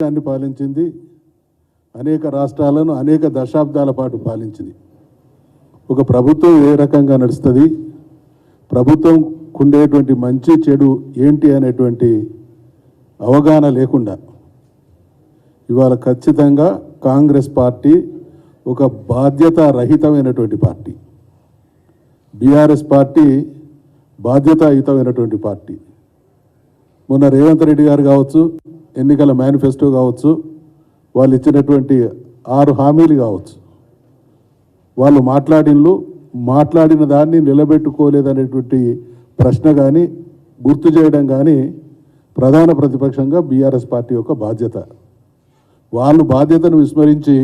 దేశాన్ని పాలించింది అనేక రాష్ట్రాలను అనేక దశాబ్దాల పాటు పాలించింది. ఒక ప్రభుత్వం ఏ రకంగా నడుస్తుంది. ప్రభుత్వం ఉండేటువంటి మంచి చెడు ఏంటి అనేటువంటి అవగాహన లేకుండా ఇవాళ ఖచ్చితంగా కాంగ్రెస్ పార్టీ ఒక బాధ్యత రహితమైనటువంటి పార్టీ. బీఆర్ఎస్ పార్టీ బాధ్యతాయుతమైనటువంటి పార్టీ. మొన్న రేవంత్ రెడ్డి గారు కావచ్చు ఎన్నికల మేనిఫెస్టో కావచ్చు వాళ్ళు ఇచ్చినటువంటి ఆరు హామీలు కావచ్చు. వాళ్ళు మాట్లాడినలు మాట్లాడిన దాన్ని నిలబెట్టుకోలేదనేటువంటి ప్రశ్న కానీ గుర్తు చేయడం కానీ ప్రధాన ప్రతిపక్షంగా బీఆర్ఎస్ పార్టీ యొక్క బాధ్యత. వాళ్ళు బాధ్యతను విస్మరించి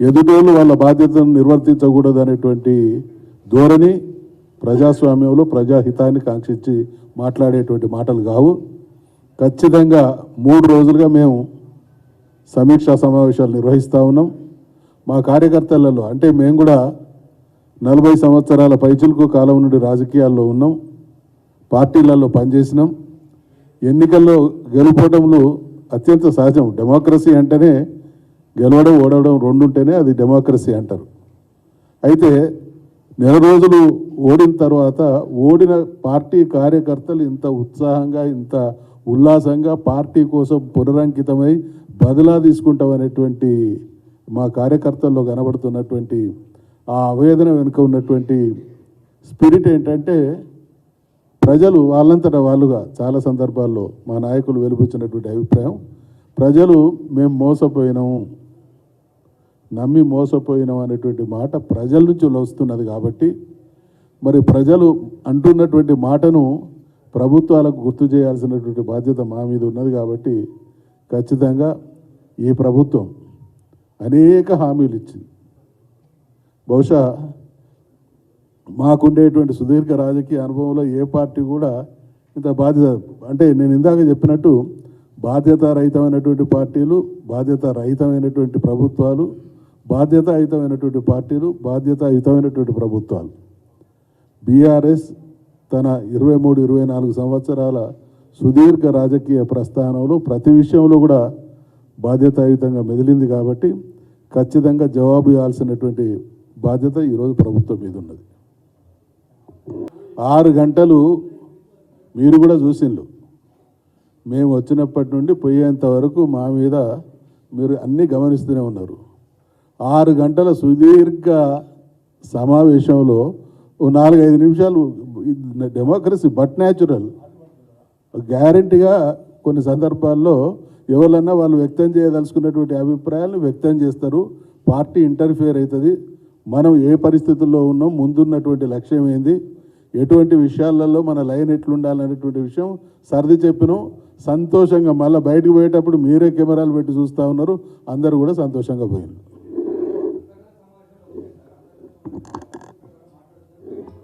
ఎదుటోళ్ళు వాళ్ళ బాధ్యతను నిర్వర్తించకూడదు అనేటువంటి ధోరణి ప్రజాస్వామ్యంలో ప్రజాహితాన్ని కాంక్షించి మాట్లాడేటువంటి మాటలు కావు. ఖచ్చితంగా మూడు రోజులుగా మేము సమీక్షా సమావేశాలు నిర్వహిస్తూ ఉన్నాం. మా కార్యకర్తలలో అంటే మేము కూడా నలభై సంవత్సరాల పైచులకు కాలం నుండి రాజకీయాల్లో ఉన్నాం. పార్టీలలో పనిచేసినాం. ఎన్నికల్లో గెలుపోవడంలో అత్యంత సహజం. డెమోక్రసీ అంటేనే గెలవడం ఓడవడం రెండు ఉంటేనే అది డెమోక్రసీ అంటారు. అయితే నెల రోజులు ఓడిన తర్వాత ఓడిన పార్టీ కార్యకర్తలు ఇంత ఉత్సాహంగా ఇంత ఉల్లాసంగా పార్టీ కోసం పునరంకితమై బదిలా తీసుకుంటామనేటువంటి మా కార్యకర్తల్లో కనబడుతున్నటువంటి ఆ ఆవేదన వెనుక ఉన్నటువంటి స్పిరిట్ ఏంటంటే ప్రజలు వాళ్ళంతటా వాళ్ళుగా చాలా సందర్భాల్లో మా నాయకులు వెలుపుచ్చినటువంటి అభిప్రాయం. ప్రజలు మేము మోసపోయినాము నమ్మి మోసపోయినాం అనేటువంటి మాట ప్రజల నుంచి వస్తున్నది కాబట్టి మరి ప్రజలు అంటున్నటువంటి మాటను ప్రభుత్వాలకు గుర్తు చేయాల్సినటువంటి బాధ్యత మా మీద ఉన్నది కాబట్టి ఖచ్చితంగా ఈ ప్రభుత్వం అనేక హామీలు ఇచ్చింది. బహుశా మాకుండేటువంటి సుదీర్ఘ రాజకీయ అనుభవంలో ఏ పార్టీ కూడా ఇంత బాధ్యత అంటే నేను ఇందాక చెప్పినట్టు బాధ్యత రహితమైనటువంటి పార్టీలు బాధ్యత రహితమైనటువంటి ప్రభుత్వాలు బాధ్యతాయుతమైనటువంటి పార్టీలు బాధ్యతాయుతమైనటువంటి ప్రభుత్వాలు. బీఆర్ఎస్ తన ఇరవై మూడు ఇరవై నాలుగు సంవత్సరాల సుదీర్ఘ రాజకీయ ప్రస్థానంలో ప్రతి విషయంలో కూడా బాధ్యతాయుతంగా మెదిలింది కాబట్టి ఖచ్చితంగా జవాబు ఇవ్వాల్సినటువంటి బాధ్యత ఈరోజు ప్రభుత్వం మీద ఉన్నది. ఆరు గంటలు మీరు కూడా చూసిండ్రు. మేము వచ్చినప్పటి నుండి పోయేంత వరకు మా మీద మీరు అన్నీ గమనిస్తూనే ఉన్నారు. ఆరు గంటల సుదీర్ఘ సమావేశంలో ఓ నాలుగైదు నిమిషాలు డెమోక్రసీ బట్ న్యాచురల్ గ్యారంటీగా కొన్ని సందర్భాల్లో ఎవరన్నా వాళ్ళు వ్యక్తం చేయదలుచుకున్నటువంటి అభిప్రాయాలను వ్యక్తం చేస్తారు. పార్టీ ఇంటర్ఫియర్ అవుతుంది. మనం ఏ పరిస్థితుల్లో ఉన్నాం ముందున్నటువంటి లక్ష్యం ఏంది? ఎటువంటి విషయాలలో మన లైన్ ఎట్లుండాలనేటువంటి విషయం సర్ది చెప్పినాం సంతోషంగా మళ్ళీ బయటకు పోయేటప్పుడు మీరే కెమెరాలు పెట్టి చూస్తూ ఉన్నారు. అందరూ కూడా సంతోషంగా పోయినారు